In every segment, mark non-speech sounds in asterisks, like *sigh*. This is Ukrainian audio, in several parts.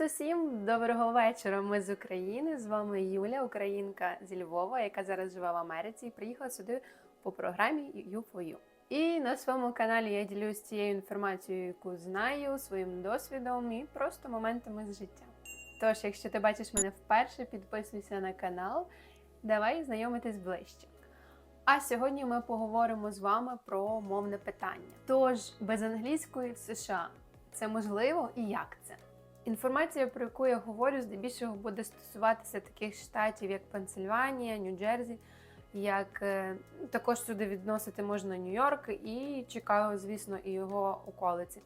Привіт усім! Доброго вечора. Ми з України. З вами Юля, українка зі Львова, яка зараз живе в Америці і приїхала сюди по програмі U4U. І на своєму каналі я ділюсь цією інформацією, яку знаю, своїм досвідом і просто моментами з життя. Тож, якщо ти бачиш мене вперше, підписуйся на канал, давай знайомитись ближче. А сьогодні ми поговоримо з вами про мовне питання. Тож, без англійської в США це можливо і як це? Інформація, про яку я говорю, здебільшого буде стосуватися таких штатів, як Пенсильванія, Нью-Джерсі, як е, також сюди відносити можна Нью-Йорк і Чикаго, звісно, і його околиці.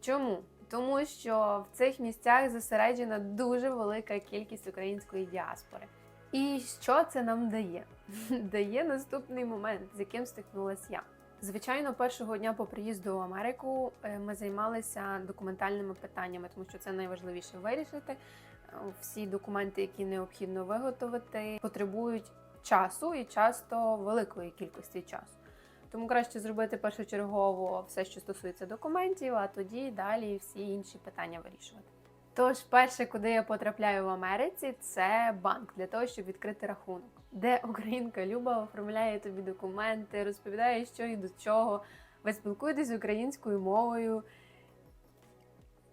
Чому? Тому що в цих місцях зосереджена дуже велика кількість української діаспори. І що це нам дає? *laughs* Дає наступний момент, з яким стикнулася я. Звичайно, першого дня по приїзду в Америку е, ми займалися документальними питаннями, тому що це найважливіше вирішити. Е, Всі документи, які необхідно виготовити, потребують часу і часто великої кількості часу. Тому краще зробити першочергово все, що стосується документів, а тоді далі всі інші питання вирішувати. Тож, перше, куди я потрапляю в Америці, це банк для того, щоб відкрити рахунок, де українка Люба оформляє тобі документи, розповідає, що і до чого. Ви спілкуєтесь українською мовою,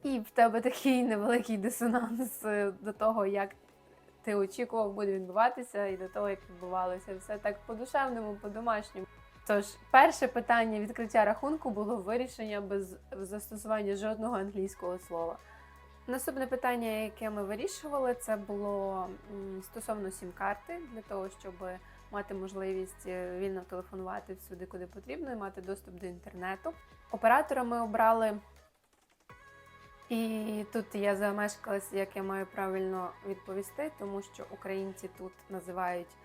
і в тебе такий невеликий дисонанс е, до того, як ти очікував буде відбуватися, і до того, як відбувалося все так по-душевному, по-домашньому. Тож, перше питання відкриття рахунку було вирішення без застосування жодного англійського слова. Наступне питання, яке ми вирішували, це було стосовно сім-карти для того, щоб мати можливість е, вільно телефонувати всюди, куди потрібно, і мати доступ до інтернету. Оператора ми обрали, і тут я замешкалась, як я маю правильно відповісти, тому що українці тут називають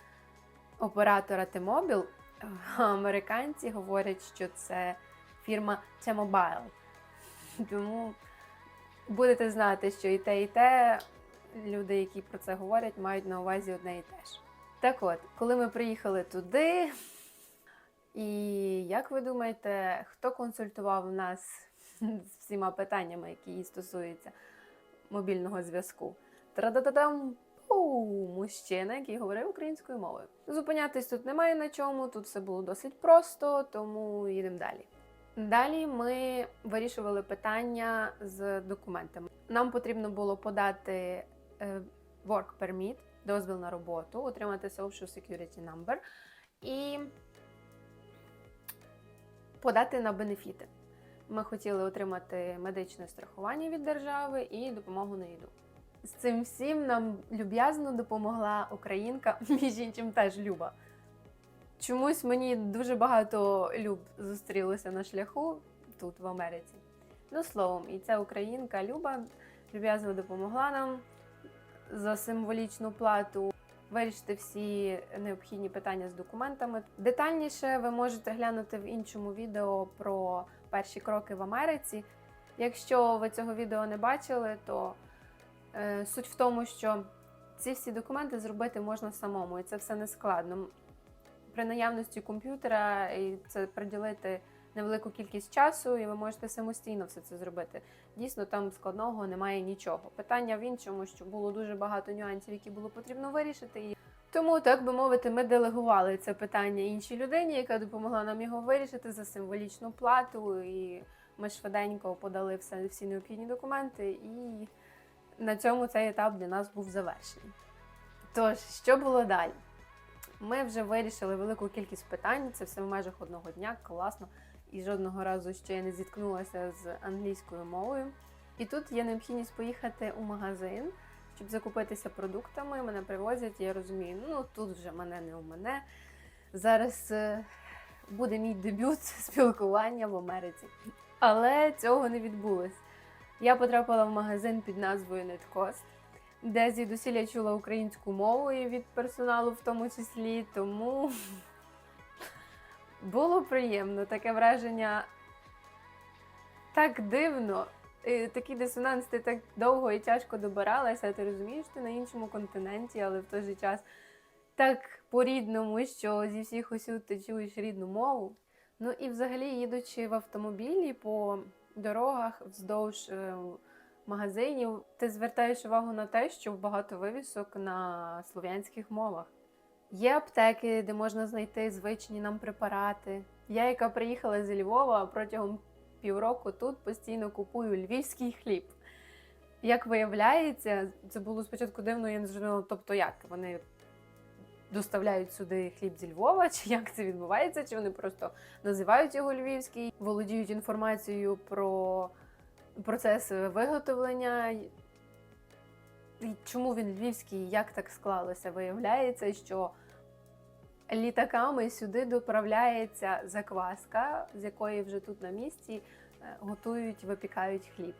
оператора T-Mobile, а американці говорять, що це фірма T-Mobile. Тому будете знати, що і те, і те люди, які про це говорять, мають на увазі одне і те ж. Так от, коли ми приїхали туди, і як ви думаєте, хто консультував нас *laughs* з всіма питаннями, які стосуються мобільного зв'язку? Тра-да-да-дам! Мужчина, який говорив українською мовою. Зупинятись тут немає на чому, тут все було досить просто, тому їдемо далі. Далі ми вирішували питання з документами. Нам потрібно було подати е, work permit, дозвіл на роботу, отримати Social Security Number і подати на бенефіти. Ми хотіли отримати медичне страхування від держави і допомогу на їду. З цим всім нам люб'язно допомогла українка, *laughs* між іншим теж Люба. Чомусь мені дуже багато люб зустрілося на шляху тут, в Америці. Ну, словом, і ця українка Люба люб'язно допомогла нам за символічну плату вирішити всі необхідні питання з документами. Детальніше ви можете глянути в іншому відео про перші кроки в Америці. Якщо ви цього відео не бачили, то е, суть в тому, що ці всі документи зробити можна самому, і це все не складно при наявності комп'ютера і це приділити невелику кількість часу, і ви можете самостійно все це зробити. Дійсно, там складного немає нічого. Питання в іншому, що було дуже багато нюансів, які було потрібно вирішити. Тому, так би мовити, ми делегували це питання іншій людині, яка допомогла нам його вирішити за символічну плату. І ми швиденько подали все, всі необхідні документи, і на цьому цей етап для нас був завершений. Тож, що було далі? Ми вже вирішили велику кількість питань. Це все в межах одного дня, класно. І жодного разу ще я не зіткнулася з англійською мовою. І тут є необхідність поїхати у магазин, щоб закупитися продуктами. Мене привозять, і я розумію, ну тут вже мене не у мене. Зараз е, буде мій дебют *laughs* спілкування в Америці. Але цього не відбулось. Я потрапила в магазин під назвою Netcost де звідусіль я чула українську мову і від персоналу в тому числі, тому *laughs* було приємно таке враження так дивно. Такий дисонанс, ти так довго і тяжко добиралася, ти розумієш, ти на іншому континенті, але в той же час так по-рідному, що зі всіх усюд ти чуєш рідну мову. Ну і взагалі, їдучи в автомобілі по дорогах вздовж е, магазинів, ти звертаєш увагу на те, що багато вивісок на слов'янських мовах. Є аптеки, де можна знайти звичні нам препарати. Я, яка приїхала зі Львова протягом півроку тут постійно купую львівський хліб. Як виявляється, це було спочатку дивно, я не зрозуміла, тобто як вони доставляють сюди хліб зі Львова, чи як це відбувається, чи вони просто називають його львівський, володіють інформацією про процес виготовлення. І чому він львівський, як так склалося? Виявляється, що літаками сюди доправляється закваска, з якої вже тут на місці е, готують, випікають хліб.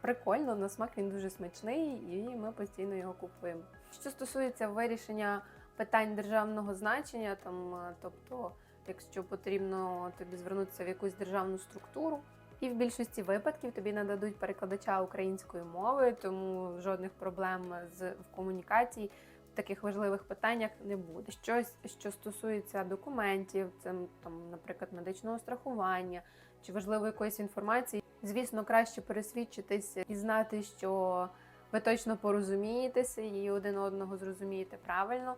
Прикольно, на смак він дуже смачний, і ми постійно його купуємо. Що стосується вирішення питань державного значення, там, е, тобто, якщо потрібно тобі звернутися в якусь державну структуру, і в більшості випадків тобі нададуть перекладача української мови, тому жодних проблем з в комунікації в таких важливих питаннях не буде. Щось, що стосується документів, це там, наприклад, медичного страхування чи важливої якоїсь інформації, звісно, краще пересвідчитися і знати, що ви точно порозумієтеся і один одного зрозумієте правильно.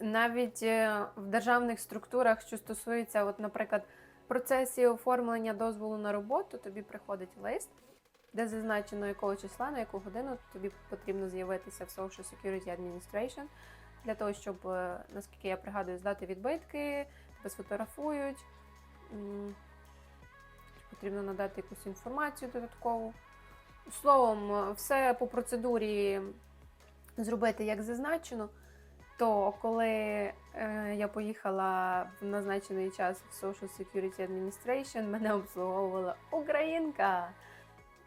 Навіть е, в державних структурах, що стосується, от, наприклад, процесі оформлення дозволу на роботу, тобі приходить лист, де зазначено якого числа, на яку годину тобі потрібно з'явитися в Social Security Administration для того, щоб, е, наскільки я пригадую, здати відбитки, тебе сфотографують. Потрібно надати якусь інформацію додаткову. Словом, е, все по процедурі зробити як зазначено. То коли е, я поїхала в назначений час в Social Security Administration, мене обслуговувала українка.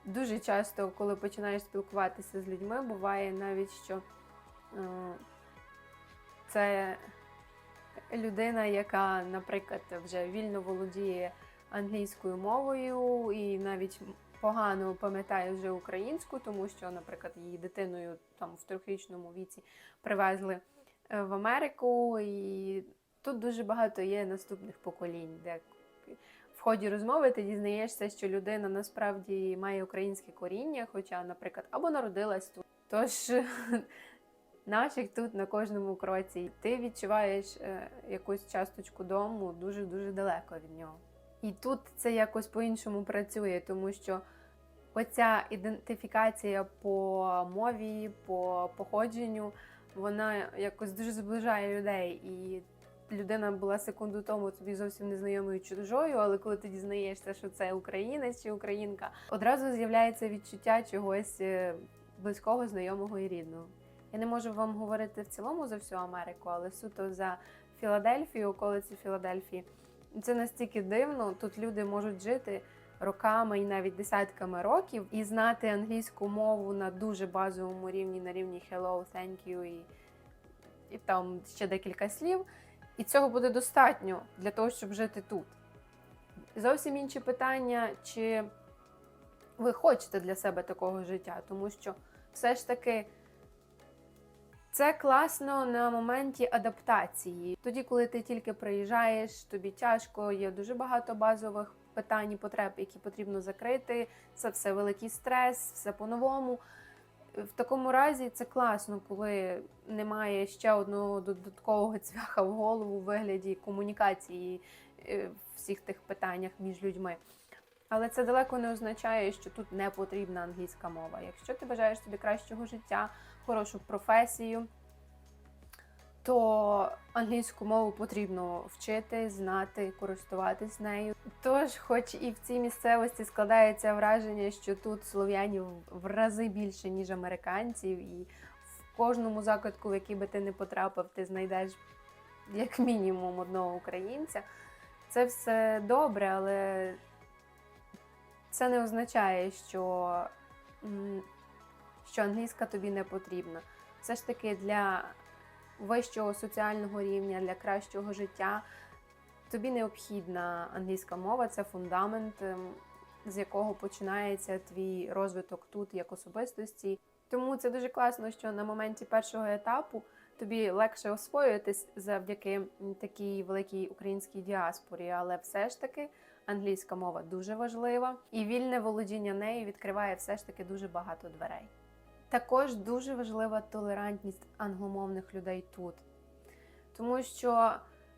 Дуже часто, коли починаєш спілкуватися з людьми, буває навіть, що е, це людина, яка, наприклад, вже вільно володіє англійською мовою і навіть погано пам'ятає вже українську, тому що, наприклад, її дитиною там в трьохрічному віці привезли в Америку, і тут дуже багато є наступних поколінь, де в ході розмови ти дізнаєшся, що людина насправді має українське коріння, хоча, наприклад, або народилась тут. Тож *laughs* наших тут на кожному кроці. Ти відчуваєш е, якусь часточку дому дуже дуже далеко від нього. І тут це якось по-іншому працює, тому що оця ідентифікація по мові, по походженню, вона якось дуже зближає людей. І людина була секунду тому тобі зовсім незнайомою чужою, але коли ти дізнаєшся, що це українець чи українка, одразу з'являється відчуття чогось е, близького, знайомого і рідного. Я не можу вам говорити в цілому за всю Америку, але суто за Філадельфію, околиці Філадельфії. Це настільки дивно. Тут люди можуть жити роками і навіть десятками років і знати англійську мову на дуже базовому рівні, на рівні hello, thank you і, і там ще декілька слів. І цього буде достатньо для того, щоб жити тут. Зовсім інші питання, чи ви хочете для себе такого життя, тому що все ж таки. Це класно на моменті адаптації. Тоді, коли ти тільки приїжджаєш, тобі тяжко, є дуже багато базових питань і потреб, які потрібно закрити. Це все великий стрес, все по-новому. В такому разі це класно, коли немає ще одного додаткового цвяха в голову в вигляді комунікації е, в всіх тих питаннях між людьми. Але це далеко не означає, що тут не потрібна англійська мова. Якщо ти бажаєш собі кращого життя, хорошу професію, то англійську мову потрібно вчити, знати, користуватись нею. Тож, хоч і в цій місцевості складається враження, що тут слов'янів в рази більше, ніж американців, і в кожному закутку, в який би ти не потрапив, ти знайдеш як мінімум одного українця. Це все добре, але це не означає, що, що англійська тобі не потрібна. Все ж таки для вищого соціального рівня, для кращого життя тобі необхідна англійська мова, це фундамент, ем, з якого починається твій розвиток тут як особистості. Тому це дуже класно, що на моменті першого етапу тобі легше освоюватись завдяки такій великій українській діаспорі, але все ж таки англійська мова дуже важлива, і вільне володіння нею відкриває все ж таки дуже багато дверей. Також дуже важлива толерантність англомовних людей тут, тому що,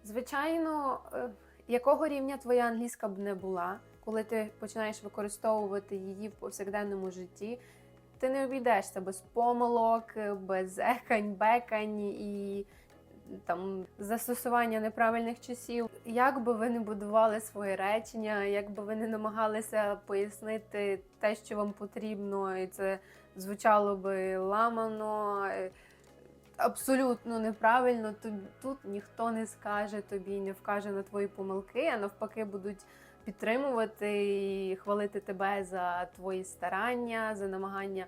звичайно, е, якого рівня твоя англійська б не була, коли ти починаєш використовувати її в повсякденному житті, ти не обійдешся без помилок, без екань, бекань і там застосування неправильних часів. Як би ви не будували своє речення, як би ви не намагалися пояснити те, що вам потрібно, і це звучало би ламано. е, Абсолютно неправильно, то тут ніхто не скаже тобі, не вкаже на твої помилки, а навпаки, будуть підтримувати і хвалити тебе за твої старання, за намагання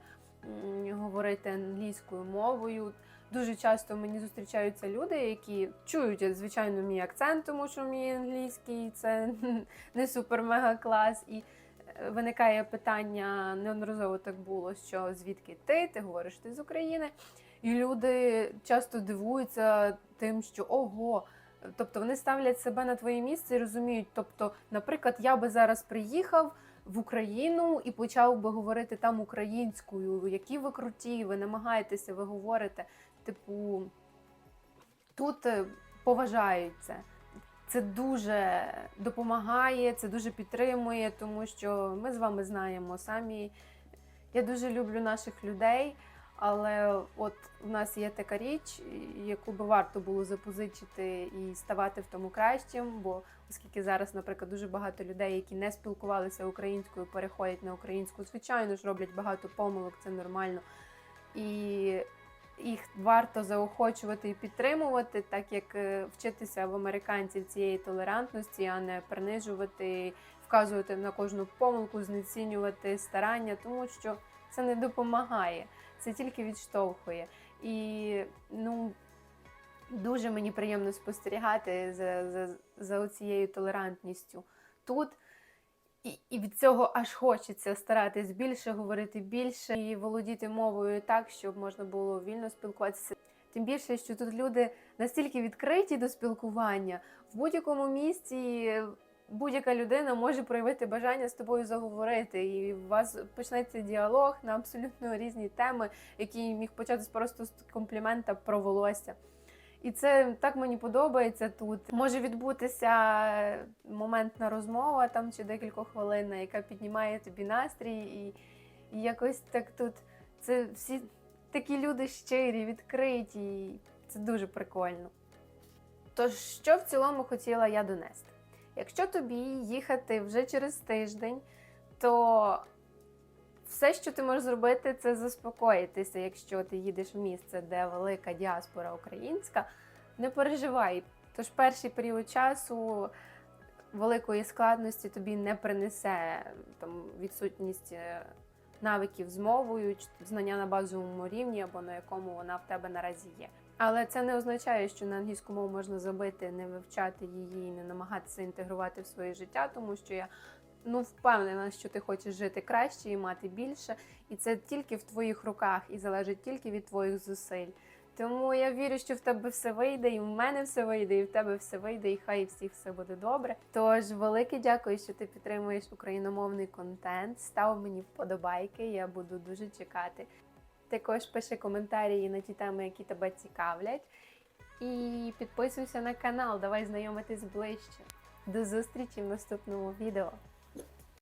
говорити англійською мовою. Дуже часто мені зустрічаються люди, які чують, звичайно, мій акцент, тому що мій англійський це *laughs* не супер-мега клас. І е, виникає питання, неодноразово так було, що звідки ти? Ти говориш ти з України. І люди часто дивуються тим, що ого. Тобто вони ставлять себе на твоє місце і розуміють. Тобто, наприклад, я би зараз приїхав в Україну і почав би говорити там українською, які ви круті, ви намагаєтеся, ви говорите. Типу, тут е, поважають це. Дуже допомагає, це дуже підтримує, тому що ми з вами знаємо самі. Я дуже люблю наших людей, але от в нас є така річ, яку би варто було запозичити і ставати в тому кращим. Бо оскільки зараз, наприклад, дуже багато людей, які не спілкувалися українською, переходять на українську, звичайно ж роблять багато помилок, це нормально. І їх варто заохочувати і підтримувати, так як е, вчитися в американців цієї толерантності, а не принижувати, вказувати на кожну помилку, знецінювати старання, тому що це не допомагає, це тільки відштовхує. І ну дуже мені приємно спостерігати за, за, за цією толерантністю тут. І, і від цього аж хочеться старатись більше говорити більше і володіти мовою так, щоб можна було вільно спілкуватися. Тим більше, що тут люди настільки відкриті до спілкування в будь-якому місці. Будь-яка людина може проявити бажання з тобою заговорити, і у вас почнеться діалог на абсолютно різні теми, які міг початися просто з комплімента про волосся. І це так мені подобається тут. Може відбутися моментна розмова там чи декілька хвилин, яка піднімає тобі настрій, і, і якось так тут це всі такі люди щирі, відкриті. і Це дуже прикольно. Тож, що в цілому хотіла я донести? Якщо тобі їхати вже через тиждень, то все, що ти можеш зробити, це заспокоїтися, якщо ти їдеш в місце, де велика діаспора українська, не переживай. Тож перший період часу великої складності тобі не принесе там відсутність е, навиків з мовою, знання на базовому рівні або на якому вона в тебе наразі є. Але це не означає, що на англійську мову можна забити, не вивчати її, не намагатися інтегрувати в своє життя, тому що я ну впевнена, що ти хочеш жити краще і мати більше, і це тільки в твоїх руках і залежить тільки від твоїх зусиль. Тому я вірю, що в тебе все вийде, і в мене все вийде, і в тебе все вийде, і хай всіх все буде добре. Тож велике дякую, що ти підтримуєш україномовний контент. Став мені вподобайки, я буду дуже чекати. Також пиши коментарі на ті теми, які тебе цікавлять. І підписуйся на канал, давай знайомитись ближче. До зустрічі в наступному відео.